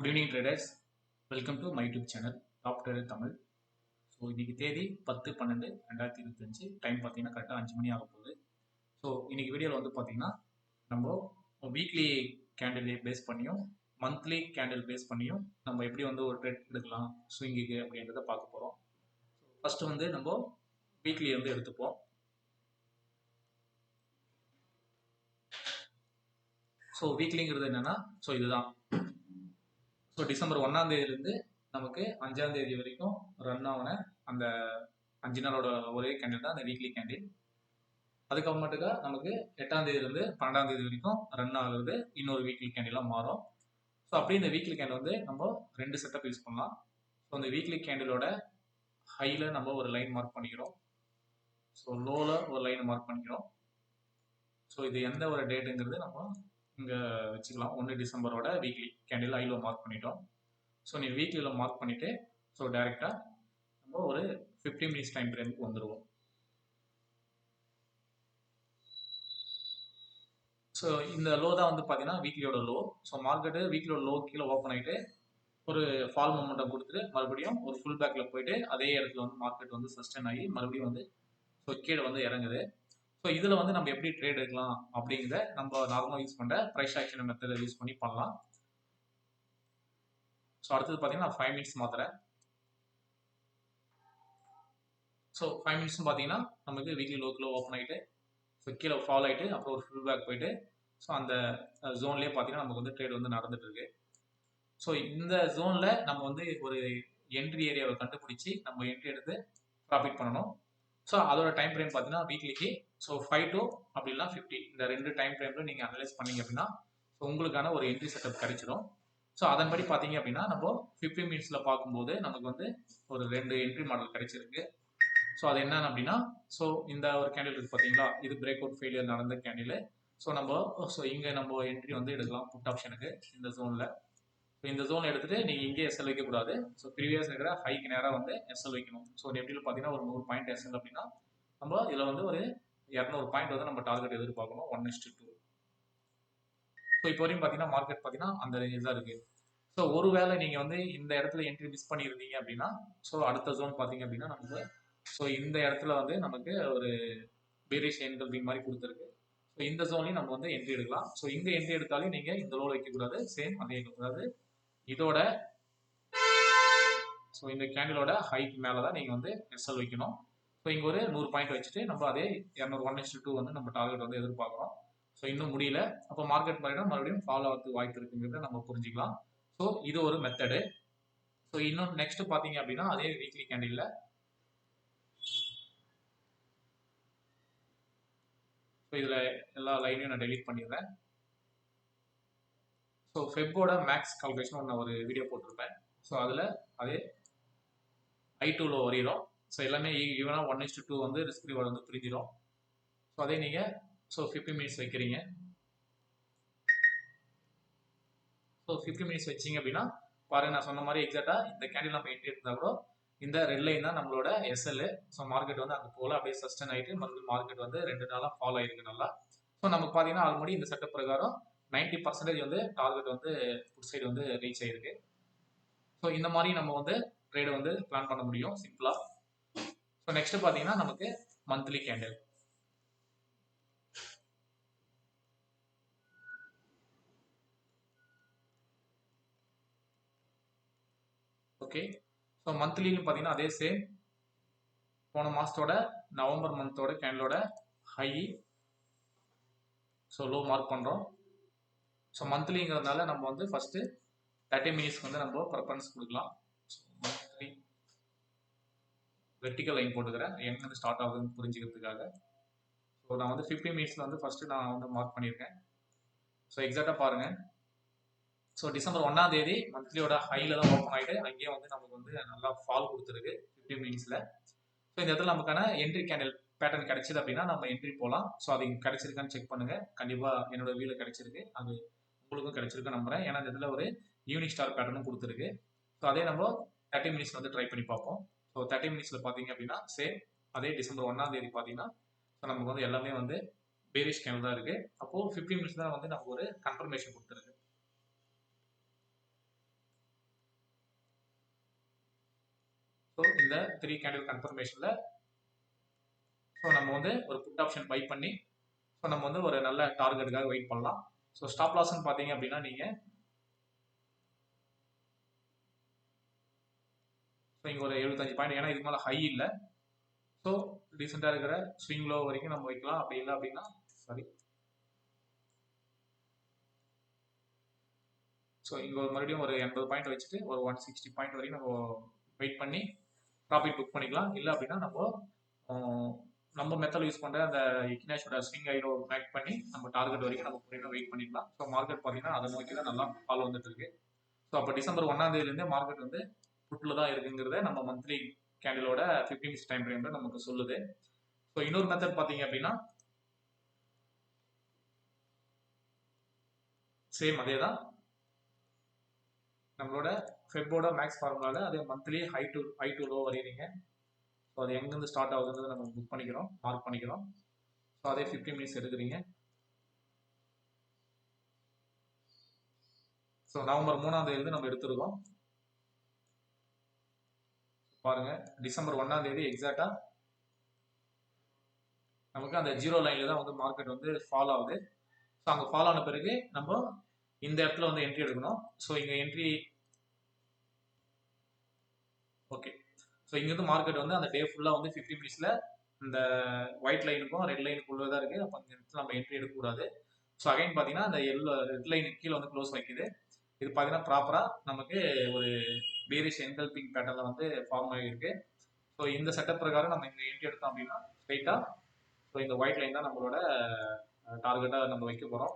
Good evening traders welcome to my YouTube channel top trader Tamil so இன்னைக்கு தேதி பத்து பன்னெண்டு ரெண்டாயிரத்தி இருபத்தஞ்சு. டைம் பார்த்தீங்கன்னா கரெக்டாக அஞ்சு மணி ஆக போகுது. ஸோ இன்னைக்கு வீடியோவில் வந்து பார்த்தீங்கன்னா நம்ம வீக்லி கேண்டில் பேஸ் பண்ணியும் மந்த்லி கேண்டில் பேஸ் பண்ணியும் நம்ம எப்படி வந்து ஒரு ட்ரெட் எடுக்கலாம் ஸ்விங்குக்கு அப்படின்றத பார்க்க போகிறோம் ஃபஸ்ட்டு வந்து நம்ம வீக்லி வந்து எடுத்துப்போம். ஸோ வீக்லிங்கிறது என்னன்னா ஸோ இதுதான். ஸோ டிசம்பர் ஒன்றாம் தேதியிலேருந்து நமக்கு அஞ்சாம் தேதி வரைக்கும் ரன் ஆகின அந்த அஞ்சு நாளோட ஒரே கேண்டில் தான் அந்த வீக்லி கேண்டில் அதுக்கப்புறமேட்டுக்கா நமக்கு எட்டாம் தேதியிலேருந்து பன்னெண்டாம் தேதி வரைக்கும் ரன் ஆகுறது இன்னொரு வீக்லி கேண்டிலாக மாறும். ஸோ அப்படியே இந்த வீக்லி கேண்டில் வந்து நம்ம ரெண்டு செட்டப் யூஸ் பண்ணலாம். ஸோ அந்த வீக்லி கேண்டிலோட ஹையில் நம்ம ஒரு லைன் மார்க் பண்ணிக்கிறோம். ஸோ லோவில் ஒரு லைன் மார்க் பண்ணிக்கிறோம். ஸோ இது எந்த ஒரு டேட்டுங்கிறது நம்ம இங்கே வச்சுக்கலாம். ஒன்று டிசம்பரோட வீக்லி கேண்டில் ஐயில் மார்க் பண்ணிட்டோம். ஸோ நீ வீக்லியில் மார்க் பண்ணிவிட்டு ஸோ டைரெக்டாக நம்ம ஒரு ஃபிஃப்டி மினிட்ஸ் டைம் ஃப்ரேமுக்கு வந்துடுவோம் ஸோ இந்த லோ தான் வந்து பார்த்தீங்கன்னா வீக்லியோட லோ ஸோ மார்க்கெட்டு வீக்லியோட லோ கீழே ஓப்பன் ஆகிட்டு ஒரு ஃபால் மொமெண்டம் கொடுத்துட்டு மறுபடியும் ஒரு ஃபுல் பேக்கில் போயிட்டு அதே இடத்துல வந்து மார்க்கெட் வந்து சஸ்டெயின் ஆகி மறுபடியும் வந்து ஸோ கீழே வந்து இறங்குது. ஸோ இதில் வந்து நம்ம எப்படி ட்ரேட் எடுக்கலாம் அப்படிங்கிறத நம்ம நார்மலாக யூஸ் பண்ணுற ப்ரைஸ் ஆக்ஷன் மெத்தடை யூஸ் பண்ணி பண்ணலாம். ஸோ அடுத்தது பார்த்தீங்கன்னா ஃபைவ் மினிட்ஸ் மாத்துறேன். ஸோ ஃபைவ் மினிட்ஸும் பார்த்தீங்கன்னா நமக்கு வீக்லி லோக்கில் ஓப்பன் ஆகிட்டு ஸோ கீழே ஃபாலோ ஆகிட்டு அப்புறம் ஒரு ஃபுல் பேக் போயிட்டு ஸோ அந்த ஜோன்லேயே பார்த்தீங்கன்னா நமக்கு வந்து ட்ரேட் வந்து நடந்துட்டு இருக்கு ஸோ இந்த ஜோனில் நம்ம வந்து ஒரு என்ட்ரி ஏரியாவை கண்டுபிடிச்சி நம்ம என்ட்ரி எடுத்து ப்ராஃபிட் பண்ணணும். ஸோ அதோட டைம் ஃப்ரேம் பார்த்தீங்கன்னா வீக்லிக்கு ஸோ ஃபைவ் டு அப்படிலாம் ஃபிஃப்டி இந்த ரெண்டு டைம் ஃப்ரேமில் நீங்கள் அனலைஸ் பண்ணீங்க அப்படின்னா ஸோ உங்களுக்கான ஒரு என்ட்ரி செட்டப் கிடைச்சிடும் ஸோ அதன்படி பார்த்தீங்க அப்படின்னா நம்ம ஃபிஃப்டி மினிட்ஸில் பார்க்கும்போது நமக்கு வந்து ஒரு ரெண்டு என்ட்ரி மாடல் கிடைச்சிருக்கு. ஸோ அது என்னென்ன அப்படின்னா ஸோ இந்த ஒரு கேண்டில் இருக்குது பார்த்தீங்களா? இது பிரேக் அவுட் ஃபெயிலியர் நடந்த கேண்டில் ஸோ நம்ம ஸோ இங்கே நம்ம என்ட்ரி வந்து எடுக்கலாம் புட் ஆப்ஷனுக்கு இந்த ஜோனில் ஸோ இந்த ஜோன் எடுத்துகிட்டு நீங்கள் இங்கே எஸ்எல் வைக்கக்கூடாது. ஸோ ப்ரீவியஸ் இருக்கிற ஹைக்கு நேராக வந்து எஸ்எல் வைக்கணும். ஸோ எப்படியில் பார்த்தீங்கன்னா ஒரு நூறு பாயிண்ட் எஸ்எல் அப்படின்னா நம்ம இதில் வந்து ஒரு இரநூறு பாயிண்ட் வந்து நம்ம target எதிர்பார்க்கணும். One is to two so இப்போ வரையும் பார்த்தீங்கன்னா மார்க்கெட் பார்த்தீங்கன்னா அந்த ரேஞ்ச் தான் இருக்குது ஸோ ஒருவேளை நீங்கள் வந்து இந்த இடத்துல என்ட்ரி மிஸ் பண்ணியிருந்தீங்க அப்படின்னா ஸோ அடுத்த ஜோன் பார்த்தீங்க அப்படின்னா நமக்கு ஸோ இந்த இடத்துல வந்து நமக்கு ஒரு பேரிஷ் என்கல்விங் மாதிரி கொடுத்துருக்கு. ஸோ இந்த ஜோன்லையும் நம்ம வந்து என்ட்ரி எடுக்கலாம். ஸோ இங்கே என்ட்ரி எடுத்தாலும் நீங்கள் இந்த லோவில் வைக்கக்கூடாது. சேம் அதே வைக்கக்கூடாது இதோட ஸோ இந்த கேண்டிலோட ஹைக்கு மேலே தான் நீங்கள் வந்து எஸ்எல் வைக்கணும். இப்போ இங்கே ஒரு நூறு பாயிண்ட் வச்சுட்டு நம்ம அதே இரநூறு ஒன் இஸ்டு டூ வந்து நம்ம டார்கெட் வந்து எதிர்பார்க்குறோம். ஸோ இன்னும் முடியல. அப்போ மார்க்கெட் மறுபடியும் மறுபடியும் ஃபாலோ ஆகிறதுக்கு வாய்ப்பு இருக்குங்கிறத நம்ம புரிஞ்சுக்கலாம். ஸோ இது ஒரு மெத்தடு ஸோ இன்னும் நெக்ஸ்ட் பார்த்தீங்க அப்படின்னா அதே வீக்லி கேண்டில் ஸோ இதில் எல்லா லைனையும் நான் டெலீட் பண்ணிடுறேன். ஸோ ஃபெப்போட மேக்ஸ் கால்குலேஷன் ஒன்று ஒரு வீடியோ போட்டிருப்பேன். ஸோ அதில் அதே ஐ டூவில் வரையிறோம் ஸோ எல்லாமே ஈவனாக ஒன் இஸ்டு டூ வந்து ரிஸ்க் ரிவார்டு வந்து பிரிஞ்சிடும் ஸோ அதே நீங்கள் ஸோ ஃபிஃப்டி மினிட்ஸ் வைக்கிறீங்க. ஸோ ஃபிஃப்டி மினிட்ஸ் வச்சிங்க அப்படின்னா பாருங்க நான் சொன்ன மாதிரி எக்ஸாக்டாக இந்த கேண்டில் நம்ம எட்டி எடுத்தால் கூட இந்த ரெட் லைன் தான் நம்மளோட எஸ்எல் ஸோ மார்க்கெட் வந்து அங்கே போகல அப்படியே சஸ்டன் ஆகிட்டு மறுபடியும் மார்க்கெட் வந்து ரெண்டு நாளாக ஃபாலோ ஆயிருக்கு நல்லா. ஸோ நமக்கு பார்த்தீங்கன்னா ஆல்ரெடி இந்த செட்டப் பிரகாரம் நைன்டி பர்சன்டேஜ் வந்து டார்கெட் வந்து ஃபுட் சைடு வந்து ரீச் ஆயிருக்கு. ஸோ இந்த மாதிரி நம்ம வந்து ட்ரேடை வந்து பிளான் பண்ண முடியும் சிம்பிளாக ஸோ நெக்ஸ்ட் பார்த்தீங்கன்னா நமக்கு மந்த்லி கேண்டில் ஓகே ஸோ மந்த்லின்னு பார்த்தீங்கன்னா அதே சேம் போன மாதத்தோட நவம்பர் மந்தோட கேண்டலோட ஹை ஸோ லோ மார்க் பண்ணுறோம் ஸோ மந்த்லிங்கிறதுனால நம்ம வந்து ஃபஸ்ட்டு தேர்ட்டி மினிட்ஸ்க்கு வந்து நம்ம ப்ரிஃபரன்ஸ் கொடுக்கலாம் ஸோ மந்த்லி வெர்டிக்கல் லைன் போட்டுக்கிறேன். எங்கேருந்து ஸ்டார்ட் ஆகுதுன்னு புரிஞ்சுக்கிறதுக்காக. ஸோ நான் வந்து ஃபிஃப்டி மினிட்ஸில் வந்து ஃபஸ்ட்டு நான் வந்து மார்க் பண்ணியிருக்கேன். ஸோ எக்ஸாக்டாக பாருங்கள் ஸோ டிசம்பர் ஒன்றாம் தேதி மந்த்லியோட ஹையில் தான் ஓப்பன் ஆகிட்டு அங்கேயே வந்து நமக்கு வந்து நல்லா ஃபால் கொடுத்துருக்கு ஃபிஃப்டி மினிட்ஸில் ஸோ இந்த இடத்துல நமக்கான என்ட்ரி கேண்டில் பேட்டர்ன் கிடைச்சிது அப்படின்னா நம்ம என்ட்ரி போகலாம் ஸோ அது கிடைச்சிருக்கான்னு செக் பண்ணுங்கள் கண்டிப்பாக என்னோட வீடில் கிடைச்சிருக்கு. அது உங்களுக்கும் கிடைச்சிருக்கு நம்புறேன். ஏன்னா இந்த இடத்துல ஒரு யூனிக் ஸ்டார் பேட்டர்னும் கொடுத்துருக்கு. ஸோ அதே நம்ம தேர்ட்டி மினிட்ஸ் வந்து ட்ரை பண்ணி பார்ப்போம். ஸோ தேர்ட்டி மினிட்ஸில் பார்த்தீங்க அப்படின்னா சேம் அதே டிசம்பர் ஒன்றாம் தேதி பார்த்தீங்கன்னா ஸோ நமக்கு வந்து எல்லாமே வந்து பேரிஷ் கேம் தான் இருக்குது அப்போது ஃபிஃப்டீன் மினிட்ஸ் தான் வந்து நமக்கு ஒரு கன்ஃபர்மேஷன் கொடுத்துருக்கு. ஸோ இந்த த்ரீ கேண்டில் கன்ஃபர்மேஷனில் ஸோ நம்ம வந்து ஒரு புட் ஆப்ஷன் பை பண்ணி ஸோ நம்ம வந்து ஒரு நல்ல டார்கெட்டுக்காக வெயிட் பண்ணலாம். ஸோ ஸ்டாப் லாஸ்ன்னு பார்த்தீங்க அப்படின்னா நீங்கள் இங்கே ஒரு எழுபத்தஞ்சு பாயிண்ட் ஏன்னா இதுக்கு மேலே ஹை இல்லை. ஸோ ரீசெண்டாக இருக்கிற ஸ்விங் லோ வரைக்கும் நம்ம வைக்கலாம். அப்படி இல்லை அப்படின்னா சாரி ஸோ இங்கே ஒரு மறுபடியும் ஒரு எண்பது பாயிண்ட் வச்சுட்டு ஒரு ஒன் சிக்ஸ்டி பாயிண்ட் வரைக்கும் நம்ம வெயிட் பண்ணி ப்ராஃபிட் புக் பண்ணிக்கலாம். இல்லை அப்படின்னா நம்ம நம்ம மெத்தட் யூஸ் பண்ணுற அந்த இக்னேஷோட ஸ்விங் ஐடோ பேக் பண்ணி நம்ம டார்கெட் வரைக்கும் நம்ம பொறுமையாக வெயிட் பண்ணிக்கலாம். ஸோ மார்க்கெட் பார்த்தீங்கன்னா அதை நோக்கி தான் நல்லா ஃபாலோ வந்துட்டு இருக்கு. ஸோ அப்போ டிசம்பர் ஒன்றாந்தேதியிலேருந்தே மார்க்கெட் வந்து புட்டில் தான் இருக்குங்கிறத நம்ம மந்த்லி கேண்டிலோட ஃபிஃப்டி மினிட்ஸ் டைம் ஃப்ரேம்ல நமக்கு சொல்லுது. ஸோ இன்னொரு மெத்தட் பார்த்தீங்க அப்படின்னா சேம் அதே தான். நம்மளோட ஃபெப்போட மேக்ஸ் ஃபார்முலாவில் அதே monthly high to high to low வரையிறீங்க. So அது எங்கேருந்து ஸ்டார்ட் ஆகுதுன்றதை நம்ம புக் பண்ணிக்கிறோம் மார்க் பண்ணிக்கிறோம். ஸோ அதே ஃபிஃப்டி மினிட்ஸ் எடுக்கிறீங்க. ஸோ நவம்பர் மூணாம் தேதி நம்ம எடுத்துருக்கோம். பாருங்க டிசம்பர் ஒன்னாம் தேதி எக்ஸாக்டா நமக்கு அந்த ஜீரோ லைன்ல தான் வந்து மார்க்கெட் வந்து ஃபாலோ ஆகுது. ஸோ அங்கே ஃபாலோ ஆன பிறகு நம்ம இந்த இடத்துல வந்து என்ட்ரி எடுக்கணும். ஸோ இங்கே என்ட்ரி ஓகே ஸோ இங்கேருந்து மார்க்கெட் வந்து அந்த டே ஃபுல்லாக வந்து ஃபிஃப்டி மினிட்ஸில் இந்த ஒயிட் லைனுக்கும் ரெட் லைனுக்குள்ளே தான் இருக்குது அப்போ அந்த இடத்துல நம்ம என்ட்ரி எடுக்கக்கூடாது. ஸோ அகைன் பார்த்தீங்கன்னா அந்த எல்லோ ரெட் லைனுக்கு கீழே வந்து க்ளோஸ் வைக்குது இது பார்த்தீங்கன்னா ப்ராப்பராக நமக்கு ஒரு பேரிஷ் என்கல்பிங் பேட்டர்னில் வந்து ஃபார்ம் ஆகியிருக்கு ஸோ இந்த செட்டப் பிரகாரம் நம்ம இங்கே என்ட்ரி எடுத்தோம் அப்படின்னா ஸ்ட்ரைட்டாக ஸோ இந்த ஒயிட் லைன் தான் நம்மளோட டார்கெட்டாக நம்ம வைக்க போகிறோம்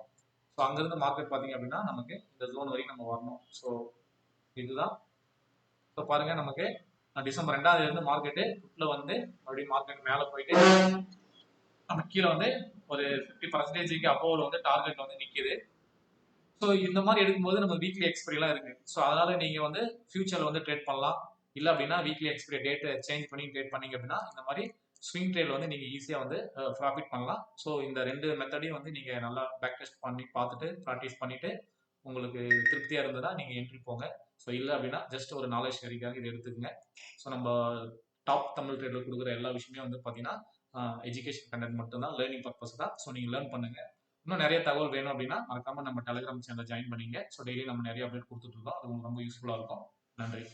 ஸோ அங்கேருந்து மார்க்கெட் பார்த்தீங்க அப்படின்னா நமக்கு இந்த ஜோன் வரைக்கும் நம்ம வரணும். ஸோ இதுதான். ஸோ பாருங்கள் நமக்கு டிசம்பர் ரெண்டாவதுலேருந்து மார்க்கெட்டு ஃபுட்டில் வந்து மறுபடியும் மார்க்கெட் மேலே போயிட்டு நம்ம கீழே வந்து ஒரு ஃபிஃப்டி பர்சன்டேஜுக்கு அப்போவில் வந்து டார்கெட் வந்து நிற்கிது ஸோ இந்த மாதிரி எடுக்கும்போது நம்ம வீக்லி எக்ஸ்பிரியெலாம் இருக்கு. ஸோ அதனால நீங்க வந்து ஃபியூச்சர்ல வந்து ட்ரேட் பண்ணலாம். இல்லை அப்படின்னா வீக்லி எக்ஸ்பிரி டேட் சேஞ்ச் பண்ணி ட்ரேட் பண்ணீங்க அப்படின்னா இந்த மாதிரி ஸ்விங் ட்ரேட் வந்து நீங்க ஈஸியா வந்து ப்ராஃபிட் பண்ணலாம். ஸோ இந்த ரெண்டு மெத்தடையும் வந்து நீங்க நல்லா பேக் டெஸ்ட் பண்ணி பார்த்துட்டு ப்ராக்டிஸ் பண்ணிட்டு உங்களுக்கு திருப்தியா இருந்ததுன்னா நீங்க என்ட்ரி போங்க. ஸோ இல்லை அப்படின்னா ஜஸ்ட் ஒரு நாலேஜ் ஷேரிக்காக இதை எடுத்துக்கங்க. ஸோ நம்ம டாப் தமிழ் ட்ரேட்ல கொடுக்குற எல்லா விஷயமே வந்து பார்த்தீங்கன்னா எஜுகேஷன் கண்டென்ட் மட்டும்தான் லேர்னிங் பர்பஸ் தான். ஸோ நீங்கள் லேர்ன் பண்ணுங்க. இன்னும் நிறைய தகவல் வேணும் அப்படின்னா மறக்காம நம்ம டெலிகிராம் சேனல் ஜாயின் பண்ணிங்க. ஸோ டெய்லி நம்ம நிறைய அப்டேட் கொடுத்துட்டு இருக்கோம் அது உங்களுக்கு ரொம்ப யூஸ்ஃபுல்லாக இருக்கும். நன்றி.